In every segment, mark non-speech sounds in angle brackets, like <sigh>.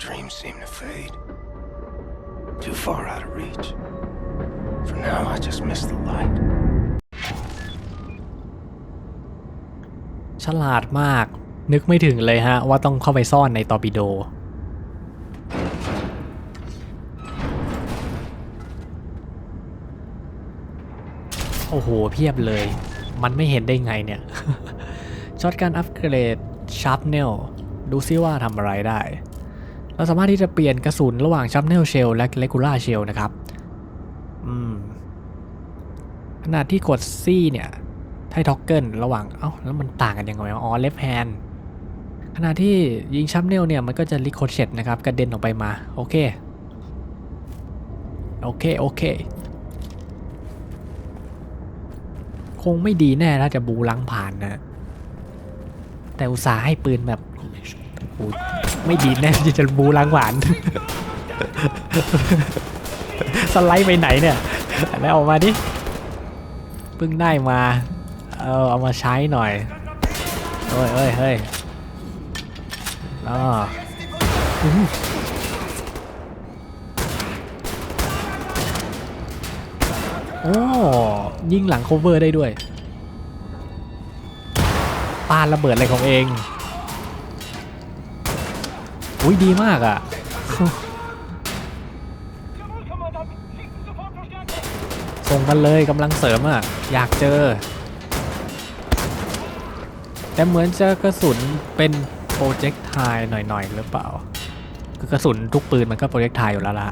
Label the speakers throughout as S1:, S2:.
S1: dreams seem to fade. Too far out of reach. For now, I just miss the light.
S2: ฉลาดมาก นึกไม่ถึงเลยฮะ ว่าต้องเข้าไปซ่อนในตอร์ปิโด โอ้โห เพียบเลย มันไม่เห็นได้ไงเนี่ยช็อตการอัปเกรดชาร์ปเนลดูซิว่าทำอะไรได้ เราสามารถที่จะเปลี่ยนกระสุนระหว่างชาร์ปเนลเชลและเลกูล่าเชลนะครับอืมขนาดที่กด C เนี่ยไทท็อกเกิลระหว่าง เอ้า แล้วมันต่างกันยังไงอ๋อเลฟแฮนขณะที่ยิงชัมเนลเนี่ย มันก็จะลิโคเชตนะครับ กระเด็นออกไปมา โอเค โอเค โอเค คงไม่ดีแน่ถ้าจะบูลังผ่านนะ แต่อุตส่าห์ให้ปืนแบบโอ้ ไม่ดีแน่ที่จะบูลังหวาน สไลด์ไปไหนเนี่ย แล้วออกมาดิเพิ่งได้มา เออเอามาใช้หน่อยเฮ้ยเฮ้ยเฮ้ยอ๋ออื้อหือโอ้ยิงหลังโคเวอร์ได้ด้วยปาระเบิดอะไรของเอง อุ้ยดีมากอะ ส่งกันเลยกำลังเสริมอะ อยากเจอ แต่เหมือนจะกระสุนเป็นโปรเจกต์ไทหน่อยๆ หรือเปล่า คือกระสุนทุกปืนมันก็โปรเจกต์ไทอยู่แล้วล่ะ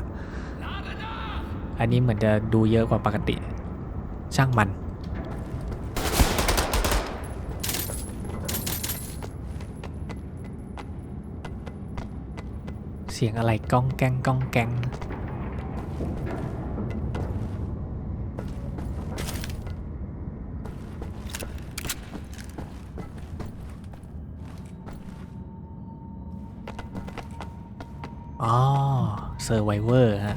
S2: อันนี้เหมือนจะดูเยอะกว่าปกติ ช่างมัน สียงอะไรก้องแกงก้องแกงอ๋อเซอร์ไวเวอร์ฮะ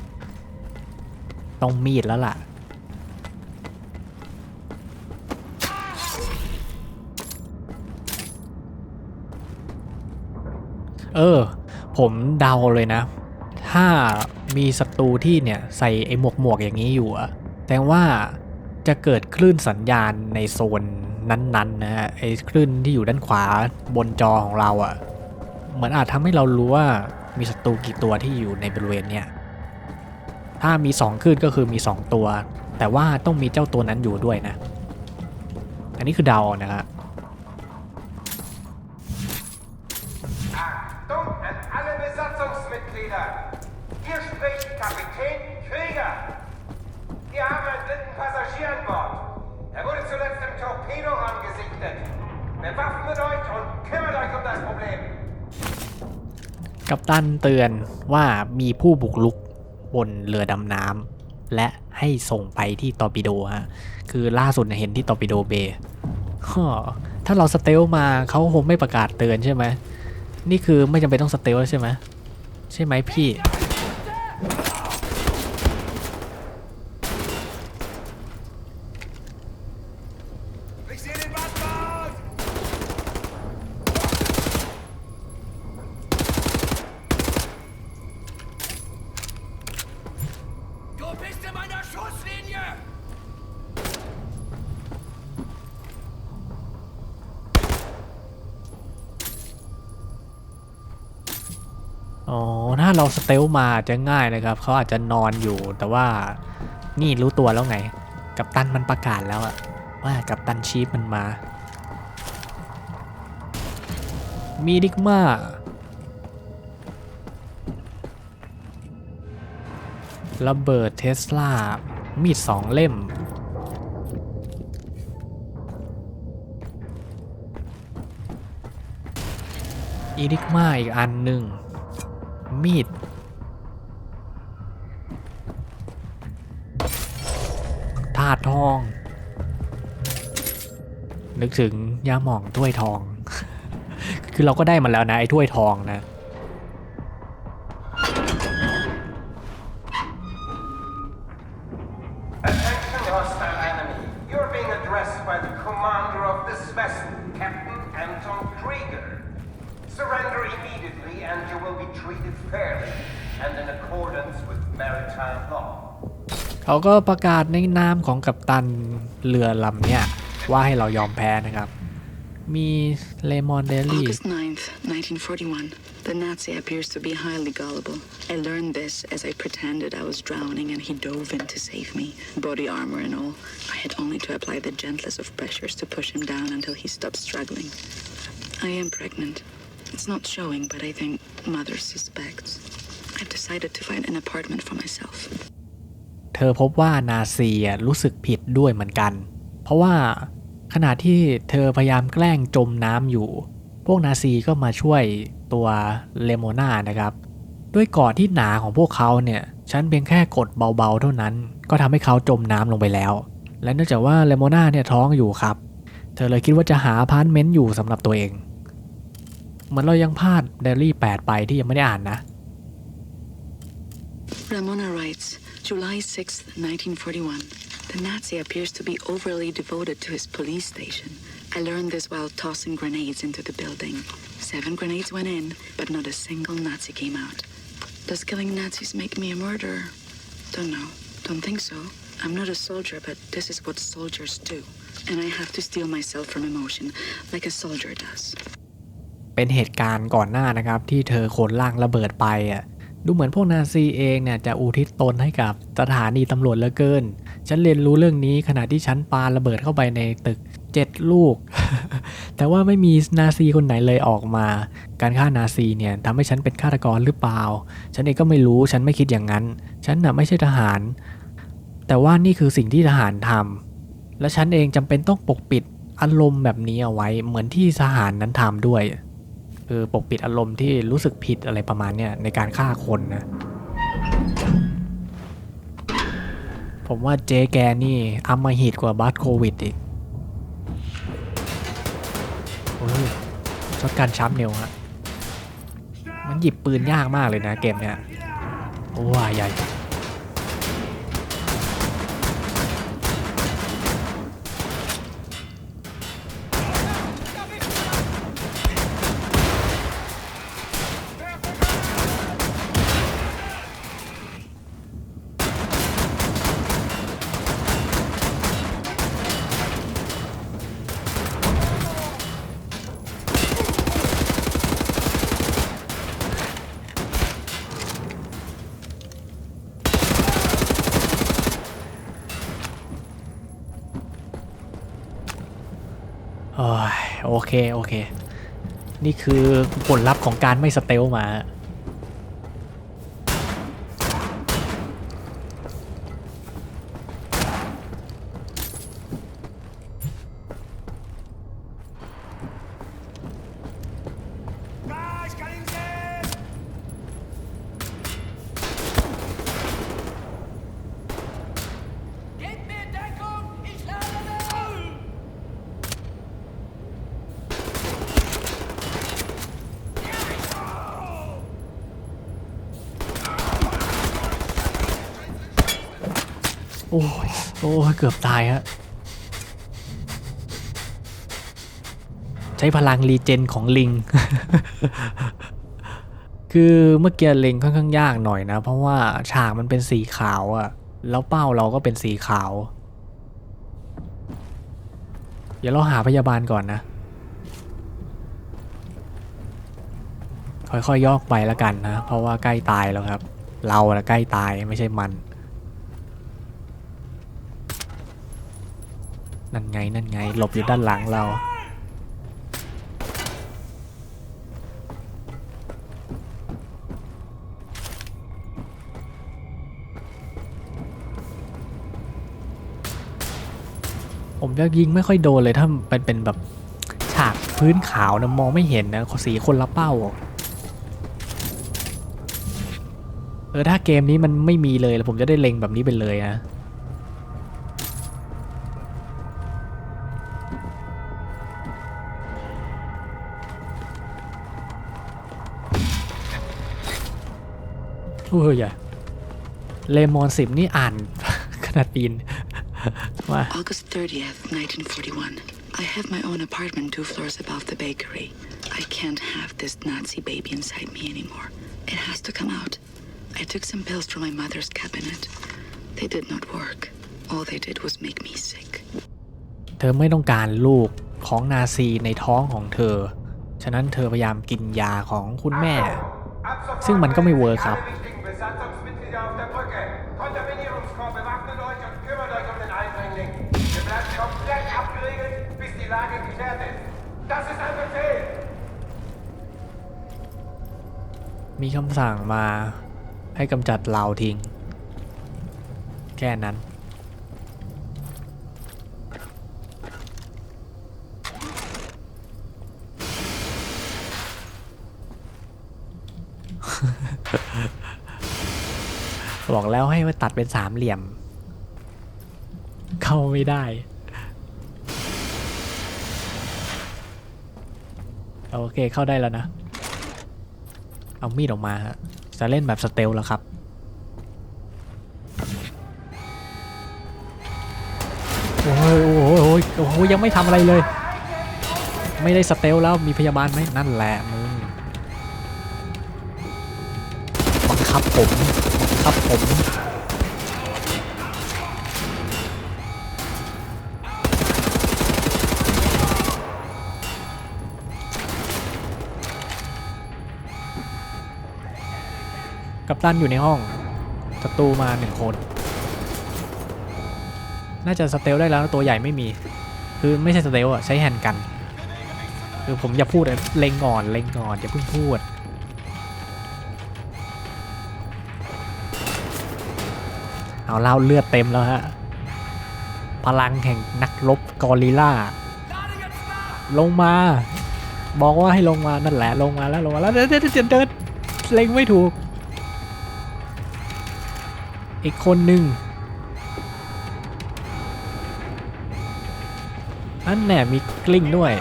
S2: ต้องมีดแล้วล่ะเออ ผมเดาเลยนะ ถ้ามีศัตรูที่เนี่ยใส่ไอ้หมวกหมวกอย่างนี้อยู่อะแต่ว่าจะเกิดคลื่นสัญญาณในโซนนั้นๆนะฮะไอ้คลื่นที่อยู่ด้านขวาบนจอของเราอะเหมือนอาจทำให้เรารู้ว่ามีศัตรูกี่ตัวที่อยู่ในบริเวณเนี้ยถ้ามี 2 คลื่นก็คือมี 2 ตัว แต่ว่าต้องมีเจ้าตัวนั้นอยู่ด้วยนะ อันนี้คือเดานะฮะ กัปตันเตือนว่ามีผู้บุกรุกบนเรือดำน้ำและให้ส่งไปที่ตอร์ปิโดฮะคือล่าสุดเห็นที่ตอร์ปิโดเบย์ถ้าเราสเตลมาเขาคงไม่ประกาศเตือนใช่ไหมนี่คือไม่จำเป็นต้องสเตลแล้วใช่ไหมใช่ไหมพี่ เราสเตลมาจะง่ายนะครับเขาอาจจะนอนอยู่แต่ว่านี่รู้ตัวแล้วไง กัปตันมันประกาศแล้วอะว่ากัปตันชีฟมันมา มีดิกมาระเบิดเทสลา มีดสองเล่ม อีดิกมาอีกอันหนึ่ง มีด ถาดทอง นึกถึงยาหม่องถ้วยทอง คือเราก็ได้มันแล้วนะไอ้ถ้วยทองนะ เขาก็ประกาศในนามของกัปตันเรือลำเนี่ยว่าให้เรายอมแพ้นะครับ มีเลมอนเดลี่
S3: August 9th, 1941. The Nazi appears to be highly gullible. I learned this as I pretended I was drowning and he dove in to save me, body armor and all. I had only to apply the gentlest of pressures to push him down until he stopped struggling. I am pregnant. It's not showing, but I think mother suspects. I've decided to find an apartment for myself.
S2: เธอพบว่านาซีรู้สึกผิดด้วยเหมือนกัน เพราะว่าขณะที่เธอพยายามแกล้งจมน้ำอยู่ พวกนาซีก็มาช่วยตัวเลโมนานะครับ ด้วยกอดที่หนาของพวกเขาเนี่ยฉันเพียงแค่กดเบาๆเท่านั้น ก็ทำให้เขาจมน้ำลงไปแล้ว และเนื่องจากว่าเลโมนาเนี่ยท้องอยู่ครับ เธอเลยคิดว่าจะหาพาร์ตเมนต์อยู่สำหรับตัวเอง เหมือนเรายังพลาดเดลี่8ไปที่ยังไม่ได้อ่านนะ
S3: Ramona writes, July 6th, 1941. The Nazi appears to be overly devoted to his police station. I learned this while tossing grenades into the building. Seven grenades went in, but not a single Nazi came out. Does killing Nazis make me a murderer? Don't know. Don't think so. I'm not a soldier, but this is what soldiers do. And I have to steel myself from emotion, like a soldier does.
S2: เป็นเหตุการณ์ก่อนหน้านะครับ ที่เธอขนล่างระเบิดไปอ่ะ ดูเหมือนพวกนาซีเองเนี่ยจะอุทิศตนให้กับสถานีตำรวจเหลือเกิน ฉันเรียนรู้เรื่องนี้ขณะที่ฉันปาระเบิดเข้าไปในตึก 7 ลูก แต่ว่าไม่มีนาซีคนไหนเลยออกมา การฆ่านาซีเนี่ยทำให้ฉันเป็นฆาตกรหรือเปล่า ฉันเองก็ไม่รู้ ฉันไม่คิดอย่างนั้น ฉันน่ะไม่ใช่ทหาร แต่ว่านี่คือสิ่งที่ทหารทำ และฉันเองจำเป็นต้องปกปิดอารมณ์แบบนี้เอาไว้ เหมือนที่ทหารนั้นทำด้วย คือปกปิดอารมณ์ที่รู้สึกผิดอะไรประมาณเนี้ยในการฆ่าคนนะ ผมว่าเจ๊แกนี่อำมาหิดกว่าบัสโควิดอีกโอ้ยช็อตการช้ำเนวฮะมันหยิบปืนยากมากเลยนะเกมเนี้ย โอ้ยใหญ่ นี่คือผลลัพธ์ของการไม่สเตลมา โอ้ยเกือบตายฮะ ใช้พลังรีเจนของลิง คือเมื่อกี้เล็งค่อนข้างยากหน่อยนะ เพราะว่าฉากมันเป็นสีขาวอะแล้วเป้าเราก็เป็นสีขาว เดี๋ยวเราหาพยาบาลก่อนนะ ค่อยๆยอกไปแล้วกันนะ เพราะว่าใกล้ตายแล้วครับ เราอะใกล้ตายไม่ใช่มัน นั่นไงนั่นไง หลบอยู่ด้านหลังเรา ผมจะยิงไม่ค่อยโดนเลยถ้าเป็นเป็นแบบฉากพื้นขาวนะมองไม่เห็นนะสีคนละเป้าเออถ้าเกมนี้มันไม่มีเลยแล้วผมจะได้เล็งแบบนี้ไปเลยนะ โอ้ยอย่าเลมอนสิบนี่อ่าน ขนาดปีนว่า
S3: August 30th, 1941. I have my own apartment two floors above the bakery. I can't have this Nazi baby inside me anymore. It has to come out. I took some pills from my mother's cabinet. They did not work. All they did was make me sick.
S2: เธอไม่ต้องการลูกของนาซีในท้องของเธอ ฉะนั้นเธอพยายามกินยาของคุณแม่
S4: Ab sofort
S2: Sing man, komm,
S4: melden
S2: Iwo,
S4: sich
S2: Kap.
S4: alle wichtigen Besatzungsmitglieder
S2: มีคำสั่งมาให้กำจัดลาทิ้ง แค่นั้น บอกแล้วให้มาตัดเป็นสามเหลี่ยม เข้าไม่ได้ โอเคเข้าได้แล้วนะ เอามีดออกมาฮะจะเล่นแบบสเตลแล้วครับ โอ้ยโอ้ยโอ้ยโอ้ยยังไม่ทำอะไรเลย ไม่ได้สเตลแล้วมีพยาบาลไหมนั่นแหละมึงบังคับผมบังคับผม กัปตันอยู่ในห้องศัตรูมาหนึ่งคน น่าจะสเตลได้แล้วตัวใหญ่ไม่มี คือไม่ใช่สเตลอะใช้แฮนด์กัน คือผมอย่าพูดเล็งก่อนเล็งก่อนอย่าเพิ่งพูดเอาเล่าเลือดเต็มแล้วฮะ พลังแห่งนักรบกอริล่า ลงมา บอกว่าให้ลงมานั่นแหละลงมาแล้วลงมาแล้วเดินเดินเดินเดินเล็งไม่ถูก อีกคนหนึ่งนั่นแน่มีกลิ้งด้วย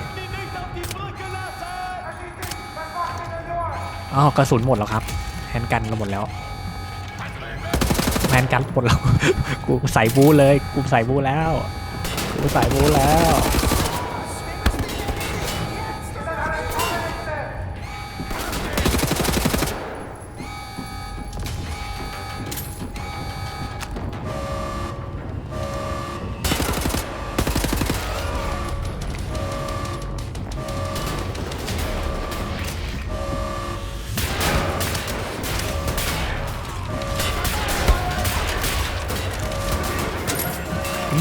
S2: อ้าวกระสุนหมดแล้วครับแฮนด์กันเราหมดแล้วแฮนด์กันหมดแล้ว กูใส่บูเลย กูใส่บูแล้ว กูใส่บูแล้ว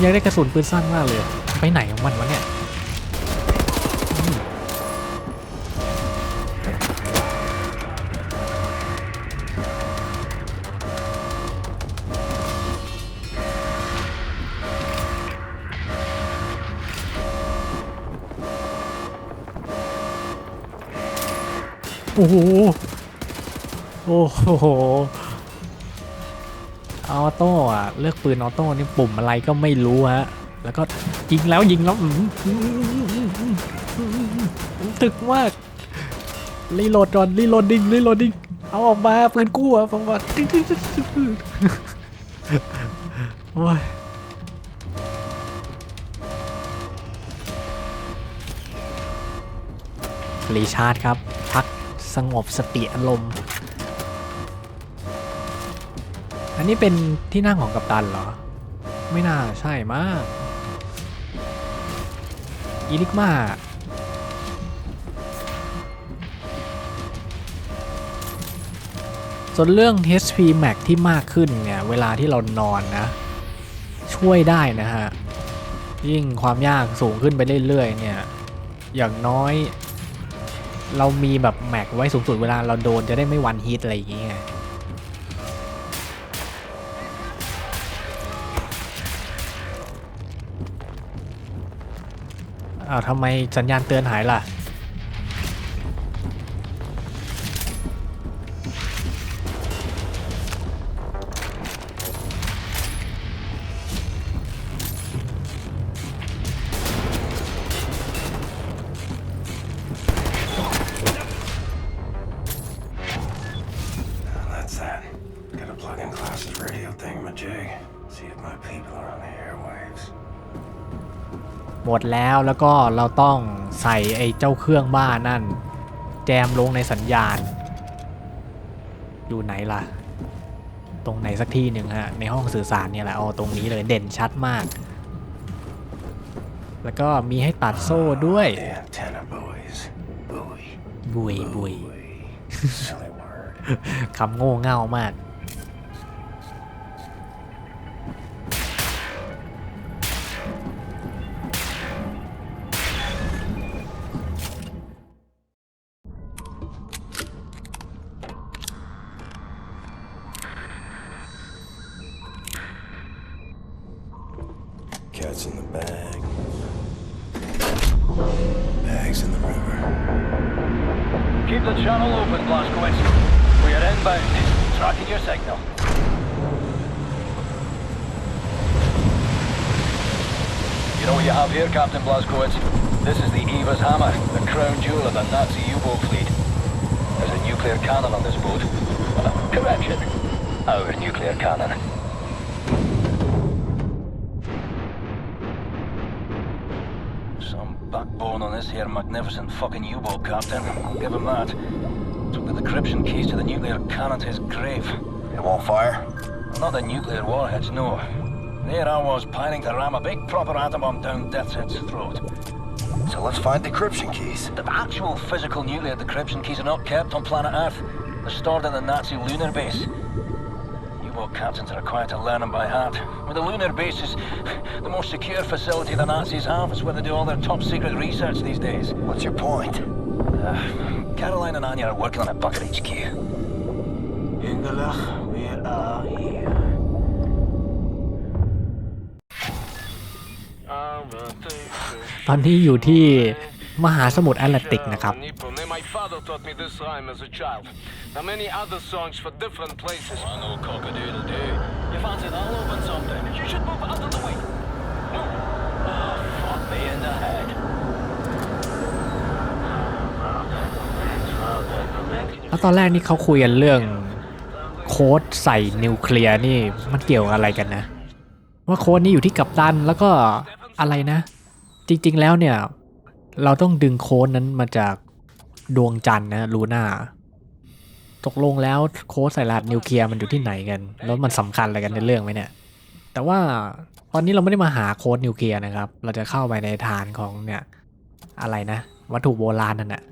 S2: อยากได้กระสุนปืนสั้นมากเลย ไปไหนของมันวะเนี่ยโอ้โห โอ้โห ออโต้อะเลือกปืนออโต้นี่ปุ่มอะไรก็ไม่รู้ฮะ แล้วก็ยิงแล้วยิงแล้วตึกมากรีโหลดก่อนรีโหลดดิ้งรีโหลดดิ้งเอาออกมาปืนกู้อะผมว่าโอ้ยรีชาร์จครับ พักสงบสติอารมณ์ อันนี้เป็นที่นั่งของกัปตันเหรอ ไม่น่าใช่มากอีลิกมาส่วนเรื่อง HP Max ที่มากขึ้นเนี่ย เวลาที่เรานอนนะ ช่วยได้นะฮะ ยิ่งความยากสูงขึ้นไปเรื่อยๆเนี่ย อย่างน้อย เรามีแบบแม็กไว้สูงสุดเวลาเราโดนจะได้ไม่วันฮิตอะไรอย่างเงี้ย อ้าวทำไมสัญญาณเตือนหายล่ะ หมดแล้วแล้วก็เราต้องใส่ไอ้เจ้าเครื่องบ้านั่น แจมลงในสัญญาณ อยู่ไหนล่ะ ตรงไหนสักที่หนึ่งฮะ ในห้องสื่อสารเนี่ยแหละอ๋อตรงนี้เลยเด่นชัดมาก แล้วก็มีให้ตัดโซ่ด้วย
S1: The antenna buoys. Buoy.
S2: บุยบุย
S1: Buoy. Silly word.
S2: คำโง่เง่ามาก
S5: channel open, Blaskowitz. We are inbound. Tracking your signal. You know what you have here, Captain Blaskowitz? This is the Eva's Hammer, the crown jewel of the Nazi U-boat fleet. There's a nuclear cannon on this boat. Correction. Our nuclear cannon. This here magnificent fucking U-boat, Captain. Give him that. Took the decryption keys to the nuclear cannon to his grave.
S1: It won't fire?
S5: Not the nuclear warheads, no. There I was, planning to ram a big proper atom bomb down Death's throat.
S1: So let's find decryption keys.
S5: The actual physical nuclear decryption keys are not kept on planet Earth. They're stored in the Nazi lunar base. U-boat captains are required to learn them by heart. Well, the lunar base is the most secure facility the Nazis have. It's where they do all their top secret research these days.
S1: What's your point?
S5: Caroline and Anya are working on a bunker HQ.
S1: Ingelach, we are here.
S2: ตอนนี้อยู่ที่ มหาสมุทรแอตแลนติกนะครับ
S6: Nippon. And my father taught me this rhyme as a child. Now many other songs for different places.
S5: I know cock-a-doodle-doo. You fancy that'll open something? You should move out of the way. Move. Oh, fuck me in the head.
S2: แล้วตอนแรกนี่เขาคุยกันเรื่องโค้ดใส่นิวเคลียร์นี่มันเกี่ยวกับอะไรกันนะ ว่าโค้ดนี้อยู่ที่กัปตันแล้วก็อะไรนะ จริงๆแล้วเนี่ย เราต้องดึงโค้ดนั้นมาจากดวงจันทร์นะลูน่าตกลงแล้วโค้ดใส่รหัสนิวเคลียร์มันอยู่ที่ไหนกัน แล้วมันสำคัญอะไรกันในเรื่องไหมเนี่ย แต่ว่าตอนนี้เราไม่ได้มาหาโค้ดนิวเคลียร์นะครับ เราจะเข้าไปในฐานของเนี่ยอะไรนะ วัตถุโบราณนั่นแหะ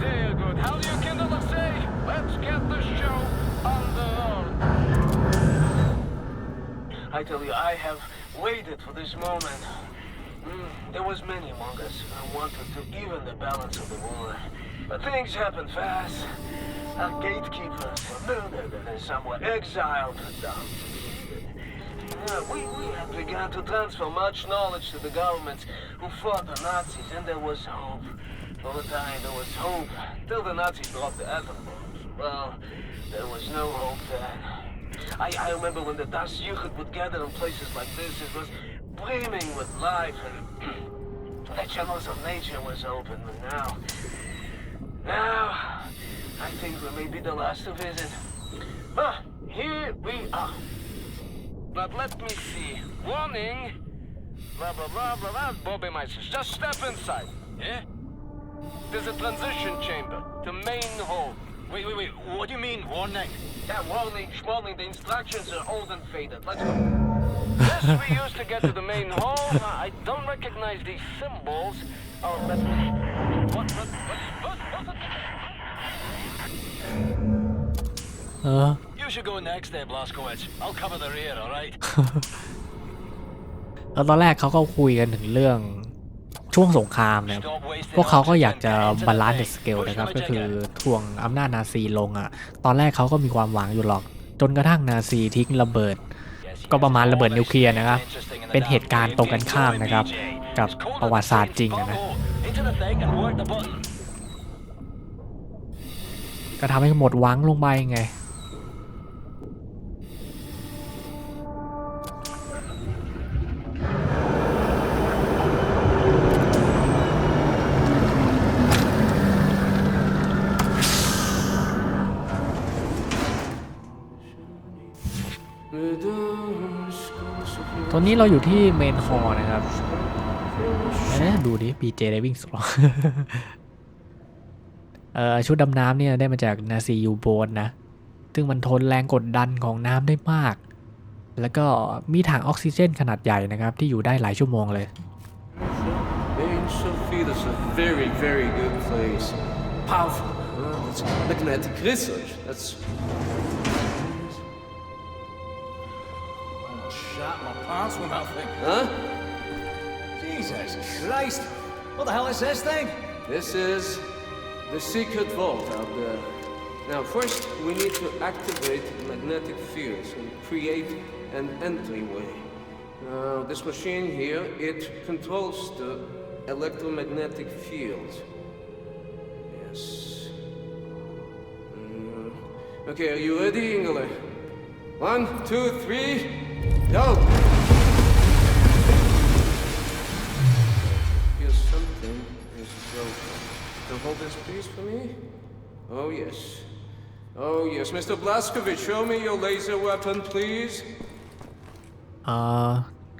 S6: Sehr good. How do you kindle the say? Let's get the show on the road. I tell you, I have waited for this moment. There was many among us. who wanted to even the balance of the war. But things happen fast. Our gatekeepers murdered and then some were exiled. Dumb. Yeah, we, we had begun to transfer much knowledge to the governments who fought the Nazis, and there was hope. For a time, there was hope. Till the Nazis dropped the atom bombs. Well, there was no hope then. I, I remember when the Das Jugend would gather in places like this, it was brimming with life, and the channels of nature was open. But now, now, I think we may be the last to visit. But here we are. But let me see. Warning. Blah blah blah blah blah. Bobby Meisters. Just step inside. Yeah? There's a transition chamber to main hall.
S5: Wait, wait, wait. What do you mean, warning?
S6: Yeah, warning, warning. The instructions are old and faded. Let's go. <laughs> this we use to get to the main hall. Now, I don't recognize these symbols. Oh, let me. What? What? What? What? what?
S2: เออ
S5: You should go next there, Blazkowicz. I'll cover the rear, all right? <laughs>
S2: แล้วตอนแรกเขาก็คุยกันถึงเรื่อง ช่วงสงครามเนี่ยพวกเขาก็อยากจะบาลานซ์สเกลนะครับ ก็คือทวงอำนาจนาซีลงอะ่ะ ตอนแรกเขาก็มีความหวังอยู่หรอก จนกระทั่งนาซีทิ้งระเบิด ก็ประมาณระเบิดนิวเคลียร์นะครับ เป็นเหตุการณ์ตรงกันข้ามนะครับ กับประวัติศาสตร์จริงอะนะก็ทำให้หมดหวังลงไปไง อนนี้เราอยู่ที่เมนฮอลนะครับเอ๊ดูดิ BJ Diving Squad เอ่อชุดดำน้ำเนี่ยได้มาจากนาซียูโบนนะ ซึ่งมันทนแรงกดดันของน้ำได้มาก แล้วก็มีถังออกซิเจนขนาดใหญ่นะครับ ที่อยู่ได้หลายชั่วโมงเลย
S6: very, very good place. Powerful. uh, it's magnetic research. That's.
S7: Shot my pants with nothing.
S6: Huh?
S7: Jesus Christ! What the hell is this thing?
S6: This is the secret vault out there. Now, first, we need to activate the magnetic fields and create an entryway. Now, this machine here, it controls the electromagnetic field. Yes. Mm. Okay, are you ready, Ingele? One, two, three, go! Now hold this please for me. Oh yes. Oh yes, Mr. Blaskovich, show me your laser weapon, please.
S2: เออ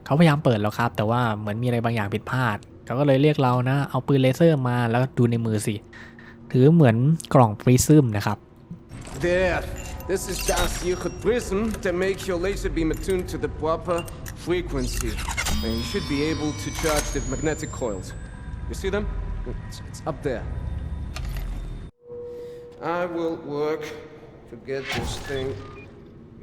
S2: เขาพยายามเปิดแล้วครับ แต่ว่าเหมือนมีอะไรบางอย่างผิดพลาด เขาก็เลยเรียกเรานะ เอาปืนเลเซอร์มาแล้วดูในมือสิ ถือเหมือนกล่องปริซึมนะครับ
S6: There. This is das Yichud prism to make your laser beam attuned to the proper frequency. And you should be able to charge the magnetic coils. You see them? It's, it's up there. I will work to get this thing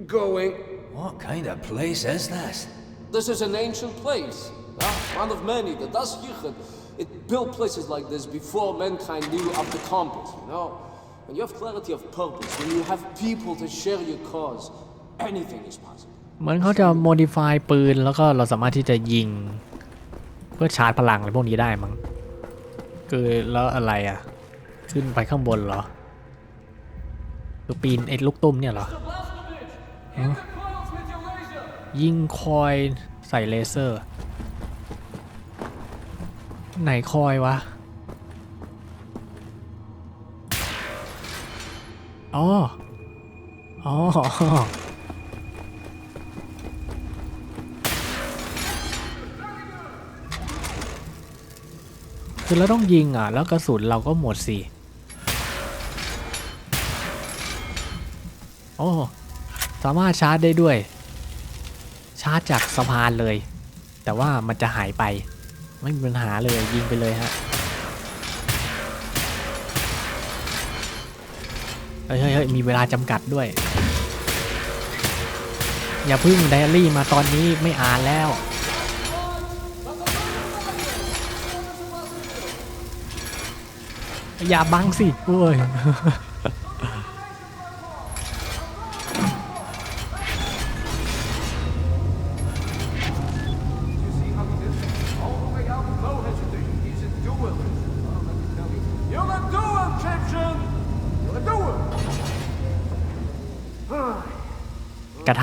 S6: going.
S7: What kind of place is this?
S8: This is an ancient place, uh, one of many. The Das Yichud, it built places like this before mankind knew of the compass, you know? When you have clarity of purpose, when you have people to share your cause, anything is possible.
S2: เหมือนเขาจะ modify ปืนแล้วก็เราสามารถที่จะยิง เพื่อชาร์จพลังอะไรพวกนี้ได้มั้งคือแล้วอะไรอะ ขึ้นไปข้างบนเหรอ คือปีนไอ้ลูกตุ้มเนี่ยเหรอ ยิงคอยใส่เลเซอร์ ไหนคอยวะ อ๋อ อ๋อคือเราต้องยิงอะ แล้วกระสุนเราก็หมดสิ โอ้สามารถชาร์จได้ด้วย ชาร์จจากสะพานเลย แต่ว่ามันจะหายไป ไม่มีปัญหาเลยยิงไปเลยฮะเฮ้ยเฮ้ยมีเวลาจำกัดด้วย อย่าพึ่งไดอารี่มาตอนนี้ไม่อ่านแล้วอย่าบังสิโอ้ย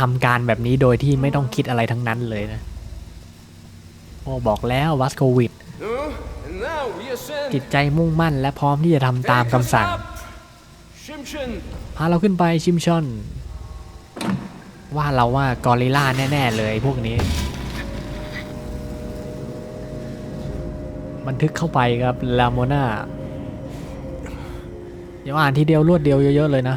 S2: ทำการแบบนี้โดยที่ไม่ต้องคิดอะไรทั้งนั้นเลยนะ โอ้บอกแล้ววัสโควิด จิตใจมุ่งมั่นและพร้อมที่จะทำตามคำสั่ง พาเราขึ้นไปชิมชอน ว่าเราว่ากอริล่าแน่ ๆ เลยพวกนี้ บันทึกเข้าไปครับลาโมนาเดี๋ยวอ่านทีเดียวรวดเดียวเยอะ ๆ เลยนะ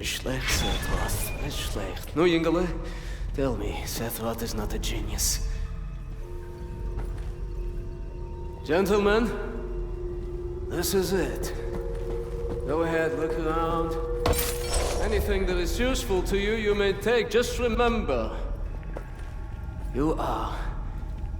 S6: Schlecht, Sethroth. Nicht schlecht. No, tell me, Sethroth is not a genius. Gentlemen, this is it. Go ahead, look around. Anything that is useful to you, you may take. Just remember, you are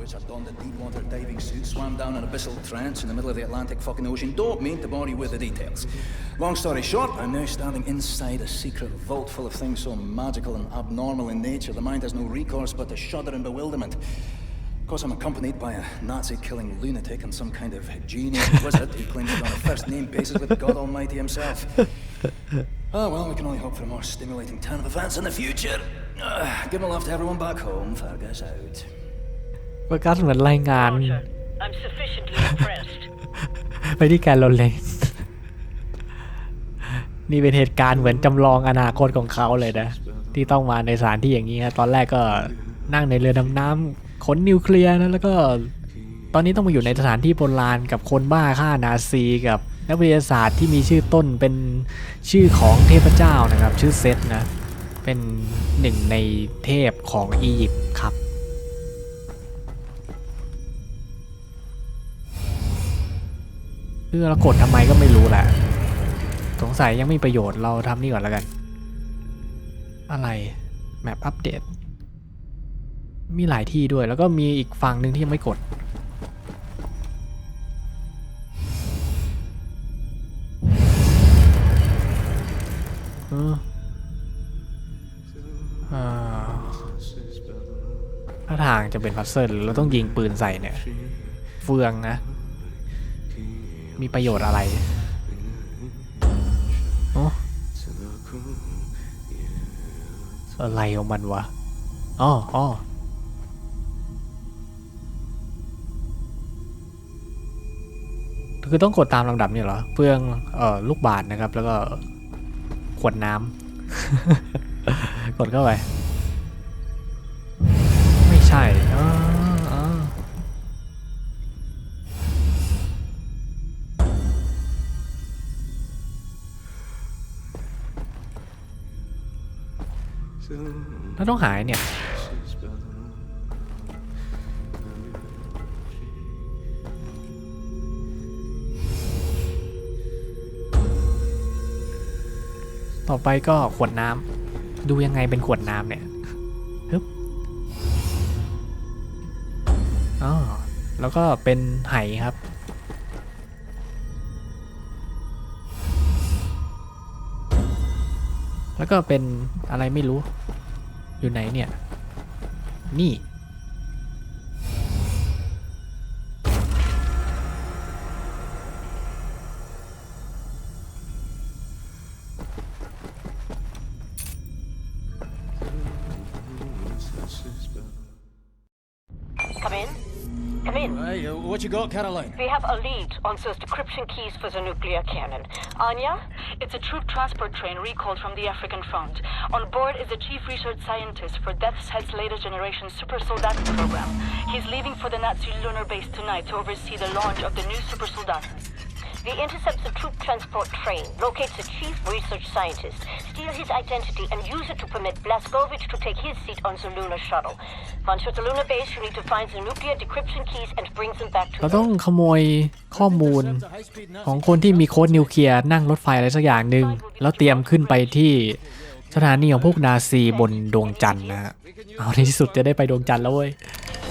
S9: which I donned a deep water diving suit, swam down an abyssal trance in the middle of the Atlantic fucking ocean. Don't mean to bore you with the details. Long story short, I'm now standing inside a secret vault full of things so magical and abnormal in nature, the mind has no recourse but to shudder in bewilderment. Of course, I'm accompanied by a Nazi-killing lunatic and some kind of genius wizard who claims to be on a first-name basis with God Almighty himself. Oh, <laughs> well, we can only hope for a more stimulating turn of events in the future. Uh, give my love to everyone back home. Fergus out.
S2: เบอร์กัสเหมือนรายงาน
S10: Roger. I'm sufficiently impressed.
S2: ไปที่แกนโรเลนนี่เป็นเหตุการณ์เหมือนจำลองอนาคตของเขาเลยนะ ที่ต้องมาในสถานที่อย่างนี้นะตอนแรกก็นั่งในเรือดำน้ำขนนิวเคลียร์นะแล้วก็ตอนนี้ต้องมาอยู่ในสถานที่โบราณกับคนบ้าฆ่านาซีกับนักวิทยาศาสตร์ที่มีชื่อต้นเป็นชื่อของเทพเจ้านะครับ ชื่อเซตนะ เป็นหนึ่งในเทพของอียิปต์ครับ เออเรากดทำไมก็ไม่รู้แหละสงสัยยังไม่มีประโยชน์เราทำนี่ก่อนแล้วกัน อะไร แมปอัปเดต มีหลายที่ด้วยแล้วก็มีอีกฝั่งหนึ่งที่ยังไม่กด เออถ้าทางจะเป็นพัซเซิลเราต้องยิงปืนใส่เนี่ย เฟืองนะ มีประโยชน์อะไรโอ้อะไรของมันวะอ๋ออ๋อคือต้องกดตามลำดับเนี่ยเหรอเฟืองเอ่อลูกบาศก์นะครับ แล้วก็ขวดน้ำ กดเข้าไป ไม่ใช่ ต้องหายเนี่ย ต่อไปก็ขวดน้ำดูยังไงเป็นขวดน้ำเนี่ยฮึบอ๋อแล้วก็เป็นไหครับแล้วก็เป็นอะไรไม่รู้ อยู่ไหนเนี่ย นี่
S7: Caroline?
S10: We have a lead on those decryption keys for the nuclear cannon. Anya, it's a troop transport train recalled from the African front. On board is the chief research scientist for Death's Head's latest generation super soldat program. He's leaving for the Nazi lunar base tonight to oversee the launch of the new super soldat.
S11: He intercepts the troop transport train, locates the chief research scientist, steal his identity, and use it to permit Blaskovich to take his seat on the lunar shuttle. Once you're at the lunar base, you need to find the nuclear decryption keys and bring them back to
S2: เราต้องขโมยข้อมูลของคนที่มีโค้ดนิวเคลียร์นั่งรถไฟอะไรสักอย่างหนึ่งแล้วเตรียมขึ้นไปที่สถานีของพวกนาซีบนดวงจันทร์นะฮะเอาในที่สุดจะได้ไปดวงจันทร์แล้วเว้ย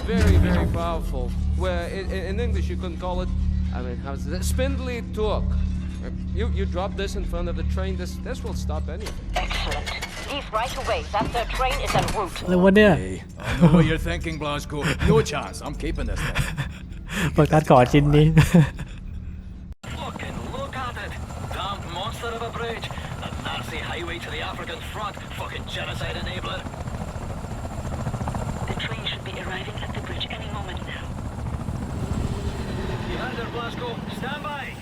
S8: Very, very powerful. Where in, in in English you can call it, I mean, how's it? Spindly torque. Uh, You, you drop this in front of the train, this, this will stop anything.
S11: Excellent. Leave right away. That their train is en route.
S2: อะไรวะเนี่ย
S9: Hey, I know what you're thinking, Glasgow. No chance. I'm keeping this <laughs> thing.
S2: เปิดการขอชิ้นนี้
S5: Fucking look at Stand by!